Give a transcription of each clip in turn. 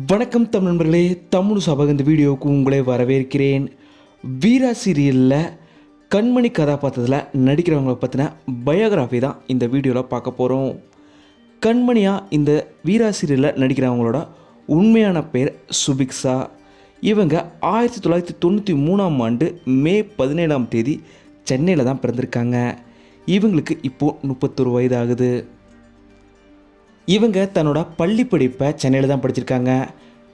வணக்கம் தமிழ் நண்பர்களே தமிழ் சபக இந்த வீடியோவுக்கு உங்களை வரவேற்கிறேன். வீரா சீரியலில் கண்மணி கதாபாத்திரத்தில் நடிக்கிறவங்கள பற்றின பயோகிராஃபி தான் இந்த வீடியோவில் பார்க்க போகிறோம் கண்மணியாக இந்த வீரா சீரியலில் நடிக்கிறவங்களோட உண்மையான பேர் சுபிக்ஷா. இவங்க ஆயிரத்தி தொள்ளாயிரத்தி தொண்ணூற்றி மூணாம் ஆண்டு மே பதினேழாம் தேதி சென்னையில் தான் பிறந்திருக்காங்க. இவங்களுக்கு இப்போது முப்பத்தொரு வயது ஆகுது இவங்க தன்னோட பள்ளி படிப்பை சென்னையில் தான் படிச்சிருக்காங்க.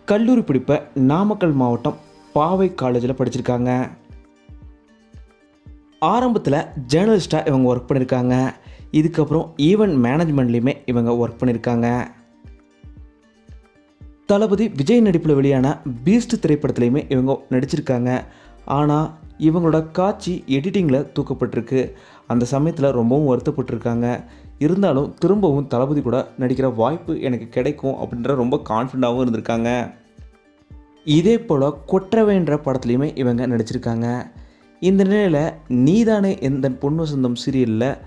கல்லூரி படிப்பை நாமக்கல் மாவட்டம் பாவை காலேஜில் படிச்சிருக்காங்க. ஆரம்பத்தில் ஜேர்னலிஸ்ட்டாக இவங்க ஒர்க் பண்ணியிருக்காங்க இதுக்கப்புறம் ஈவெண்ட் மேனேஜ்மெண்ட்லேயுமே இவங்க ஒர்க் பண்ணியிருக்காங்க தளபதி விஜய் நடிப்பில் வெளியான பீஸ்ட் திரைப்படத்துலையுமே இவங்க நடிச்சிருக்காங்க. ஆனால் இவங்களோட காட்சி எடிட்டிங்கில் தூக்கப்பட்டிருக்கு. அந்த சமயத்தில் ரொம்பவும் வருத்தப்பட்டிருக்காங்க. இருந்தாலும் திரும்பவும் தளபதி கூட நடிக்கிற வாய்ப்பு எனக்கு கிடைக்கும் அப்படின்ற ரொம்ப கான்ஃபிடண்ட்டாகவும் இருந்திருக்காங்க. இதே போல் கொற்றவைன்ற படத்துலையுமே இவங்க நடிச்சிருக்காங்க. இந்த நிலையில் நீதானே எந்த பொண்ணு சொந்தம் சீரியலில்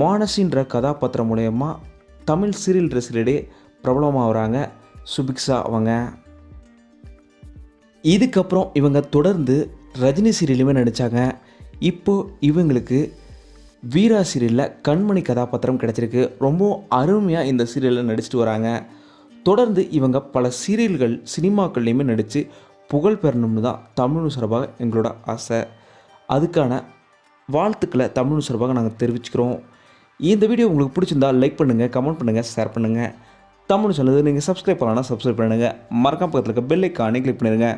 மானசின்ற கதாபாத்திரம் மூலயமா தமிழ் சீரியல் ரசிகர்களிடையே பிரபலமாகறாங்க சுபிக்ஷா அவங்க. இதுக்கப்புறம் இவங்க தொடர்ந்து ரஜினி சீரியலுமே நடித்தாங்க இப்போது இவங்களுக்கு வீரா சீரியலில் கண்மணி கதாபாத்திரம் கிடச்சிருக்கு. ரொம்பவும் அருமையாக இந்த சீரியலில் நடிச்சிட்டு வராங்க. தொடர்ந்து இவங்க பல சீரியல்கள் சினிமாக்கள்லேயுமே நடித்து புகழ் பெறணும்னு தான் தமிழ் சார்பாக எங்களோட ஆசை. அதுக்கான வாழ்த்துக்களை தமிழ் சார்பாக நாங்கள் தெரிவிச்சுக்கிறோம். இந்த வீடியோ உங்களுக்கு பிடிச்சிருந்தா லைக் பண்ணுங்கள் கமெண்ட் பண்ணுங்கள் ஷேர் பண்ணுங்கள் தமிழ் சொன்னது நீங்கள் சப்ஸ்கிரைப் பண்ணலாம் சப்ஸ்கிரைப் பண்ணுங்கள் மறக்காம பக்கத்தில் இருக்க பெல் ஐக்கானே கிளிக் பண்ணிடுங்க.